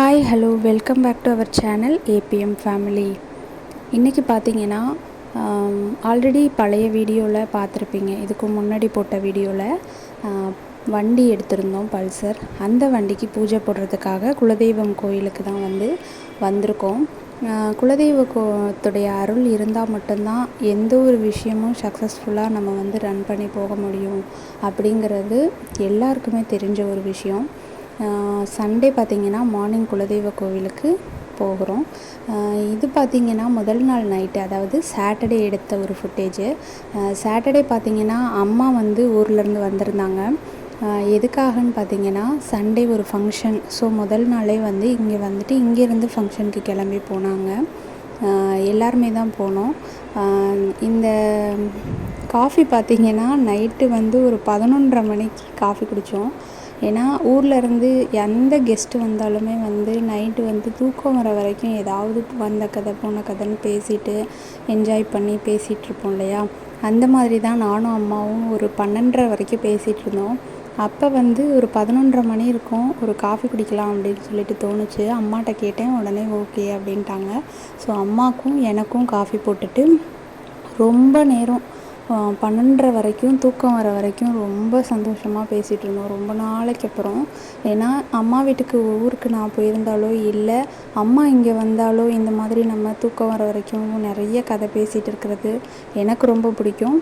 Hi hello welcome back to our channel ABM family இன்றைக்கி பார்த்தீங்கன்னா already பழைய வீடியோவில் பார்த்துருப்பீங்க. இதுக்கு முன்னாடி போட்ட வீடியோவில் வண்டி எடுத்திருந்தோம் பல்சர். அந்த வண்டிக்கு பூஜை போடுறதுக்காக குலதெய்வம் கோயிலுக்கு தான் வந்து வந்திருக்கோம். குலதெய்வ கோத்துடைய அருள் இருந்தால் மட்டும்தான் எந்த ஒரு விஷயமும் சக்ஸஸ்ஃபுல்லாக நம்ம வந்து ரன் பண்ணி போக முடியும். அப்படிங்கிறது எல்லாருக்குமே தெரிஞ்ச ஒரு விஷயம். சண்டே பார்த்திங்கன்னா மார்னிங் குலதெய்வ கோவிலுக்கு போகிறோம். இது பார்த்திங்கன்னா முதல் நாள் நைட்டு அதாவது சாட்டர்டே எடுத்த ஒரு ஃபுட்டேஜு சாட்டர்டே பார்த்திங்கன்னா அம்மா வந்து ஊர்லேருந்து வந்திருந்தாங்க. எதுக்காகன்னு பார்த்தீங்கன்னா சண்டே ஒரு ஃபங்க்ஷன் ஸோ முதல் நாளே வந்து இங்கே வந்துட்டு இங்கேருந்து ஃபங்க்ஷனுக்கு கிளம்பி போனாங்க. எல்லாருமே தான் போனோம். இந்த காஃபி பார்த்திங்கன்னா நைட்டு வந்து ஒரு பதினொன்றரை மணிக்கு காஃபி குடித்தோம் ஏன்னா ஊரில் இருந்து எந்த கெஸ்ட்டு வந்தாலுமே வந்து நைட்டு வந்து தூக்கம் வர வரைக்கும் ஏதாவது வந்த கதை போன கதைன்னு பேசிட்டு என்ஜாய் பண்ணி பேசிகிட்ருப்போம் இல்லையா? அந்த மாதிரி தான் நானும் அம்மாவும் ஒரு பன்னெண்டரை வரைக்கும் பேசிகிட்டு இருந்தோம். அப்போ வந்து ஒரு பதினொன்றரை மணி இருக்கும். ஒரு காஃபி குடிக்கலாம் அப்படின்னு சொல்லிட்டு தோணுச்சு. அம்மாட்ட கேட்டேன். உடனே ஓகே அப்படின்ட்டாங்க. ஸோ அம்மாக்கும் எனக்கும் காஃபி போட்டுட்டு ரொம்ப நேரம் பன்னெண்டரை வரைக்கும் தூக்கம் வர வரைக்கும் ரொம்ப சந்தோஷமாக பேசிகிட்டு இருந்தோம். ரொம்ப நாளைக்கு அப்புறம். ஏன்னா அம்மா வீட்டுக்கு ஊருக்கு நான் போயிருந்தாலோ இல்லை அம்மா இங்கே வந்தாலோ இந்த மாதிரி நம்ம தூக்கம் வர வரைக்கும் நிறைய கதை பேசிகிட்டு இருக்கிறது எனக்கு ரொம்ப பிடிக்கும்.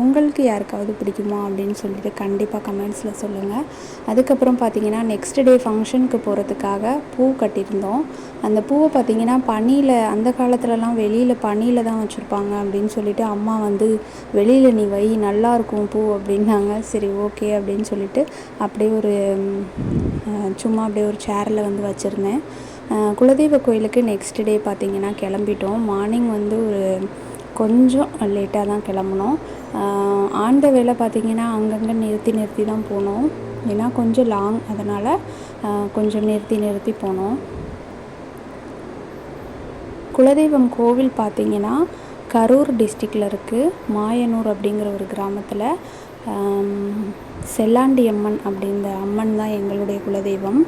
உங்களுக்கு யாருக்காவது பிடிக்குமா அப்படின்னு சொல்லிட்டு கண்டிப்பாக கமெண்ட்ஸில் சொல்லுங்கள் அதுக்கப்புறம் பார்த்தீங்கன்னா நெக்ஸ்ட் டே ஃபங்க்ஷனுக்கு போகிறதுக்காக பூ கட்டியிருந்தோம். அந்த பூவை பார்த்தீங்கன்னா பனியில் அந்த காலத்துலலாம் வெளியில் பனியில் தான் வச்சுருப்பாங்க அப்படின்னு சொல்லிட்டு அம்மா வந்து வெளியில் நீ வை நல்லா இருக்கும் பூ அப்படின்னாங்க. சரி ஓகே அப்படின்னு சொல்லிட்டு அப்படியே ஒரு சும்மா அப்படியே ஒரு சேரில் வந்து வச்சுருந்தேன். குலதெய்வ கோயிலுக்கு நெக்ஸ்ட் டே பார்த்திங்கன்னா கிளம்பிட்டோம். மார்னிங் வந்து ஒரு கொஞ்சம் லேட்டாக தான் கிளம்புனோம். ஆண்ட வேலை பார்த்திங்கன்னா அங்கங்கே நிறுத்தி நிறுத்தி தான் போனோம். ஏன்னா கொஞ்சம் லாங் அதனால் கொஞ்சம் நிறுத்தி நிறுத்தி போனோம். குலதெய்வம் கோவில் பார்த்திங்கன்னா கரூர் டிஸ்ட்ரிக்டில் இருக்குது மாயனூர் அப்படிங்கிற ஒரு கிராமத்தில் செல்லாண்டி அம்மன் அப்படிங்கிற அம்மன் தான் எங்களுடைய குலதெய்வம்.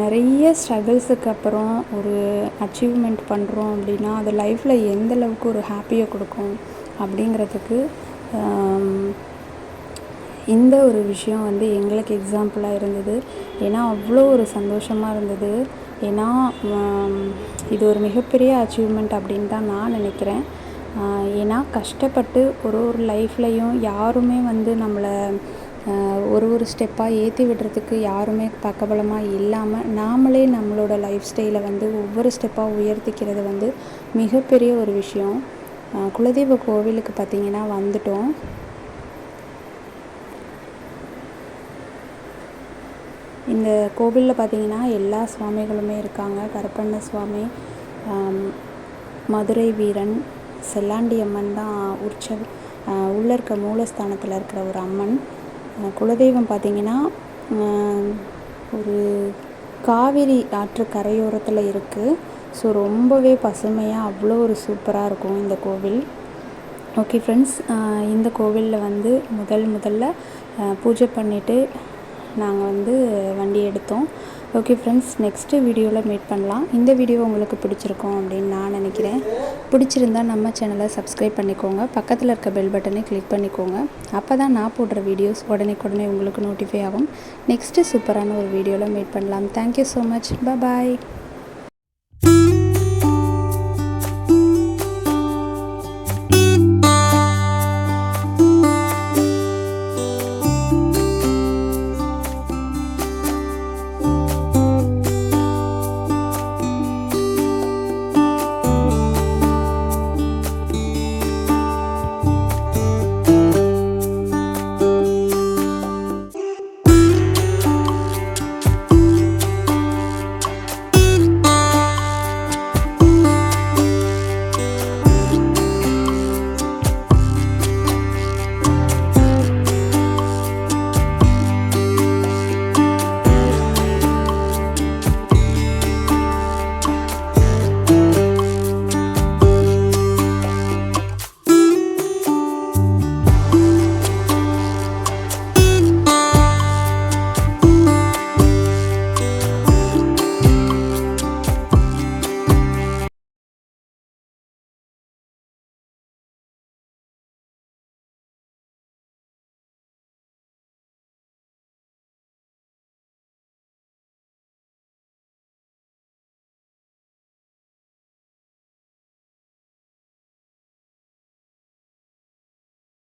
நிறைய ஸ்ட்ரகிள்ஸுக்கு அப்புறம் ஒரு அச்சீவ்மெண்ட் பண்ணுறோம் அப்படின்னா அது லைஃப்பில் எந்த அளவுக்கு ஒரு ஹாப்பியை கொடுக்கும் அப்படிங்கிறதுக்கு இந்த ஒரு விஷயம் வந்து எங்களுக்கு எக்ஸாம்பிளாக இருந்தது. ஏன்னா அவ்வளோ ஒரு சந்தோஷமாக இருந்தது. ஏன்னா இது ஒரு மிகப்பெரிய அச்சீவ்மெண்ட் அப்படின்னு தான் நான் நினைக்கிறேன். ஏன்னா கஷ்டப்பட்டு ஒரு ஒரு லைஃப்லையும் யாருமே வந்து நம்மளை ஒரு ஒரு ஸ்டெப்பாக ஏற்றி விடுறதுக்கு யாருமே பக்கபலமாக இல்லாமல் நாமளே நம்மளோட லைஃப் ஸ்டைலை வந்து ஒவ்வொரு ஸ்டெப்பாக உயர்த்திக்கிறது வந்து மிகப்பெரிய ஒரு விஷயம். குலதெய்வ கோவிலுக்கு பார்த்திங்கன்னா வந்துட்டோம். இந்த கோவிலில் பார்த்தீங்கன்னா எல்லா சுவாமிகளுமே இருக்காங்க. கருப்பண்ண சுவாமி மதுரை வீரன் செல்லாண்டி அம்மன் தான் உற்சவ உள்ளே உள்ள இருக்க மூலஸ்தானத்தில் இருக்கிற ஒரு அம்மன். குலதெய்வம் பார்த்தீங்கன்னா ஒரு காவிரி ஆற்று கரையோரத்தில் இருக்குது ஸோ ரொம்பவே பசுமையாக அவ்வளோ ஒரு சூப்பராக இருக்கும் இந்த கோவில். ஓகே ஃப்ரெண்ட்ஸ் இந்த கோவிலில் வந்து முதல் முதல்ல பூஜை பண்ணிவிட்டு நாங்கள் வந்து வண்டி எடுத்தோம். ஓகே ஃப்ரெண்ட்ஸ் நெக்ஸ்ட்டு வீடியோவில் மீட் பண்ணலாம். இந்த வீடியோ உங்களுக்கு பிடிச்சிருக்கும் அப்படின்னு நான் நினைக்கிறேன். பிடிச்சிருந்தா நம்ம சேனலை சப்ஸ்கிரைப் பண்ணிக்கோங்க. பக்கத்தில் இருக்க பெல் பட்டனை கிளிக் பண்ணிக்கோங்க. அப்போ தான் நான் போடுற வீடியோஸ் உடனே உடனே உங்களுக்கு நோட்டிஃபை ஆகும். நெக்ஸ்ட்டு சூப்பரான ஒரு வீடியோவில் மீட் பண்ணலாம். Thank you so much bye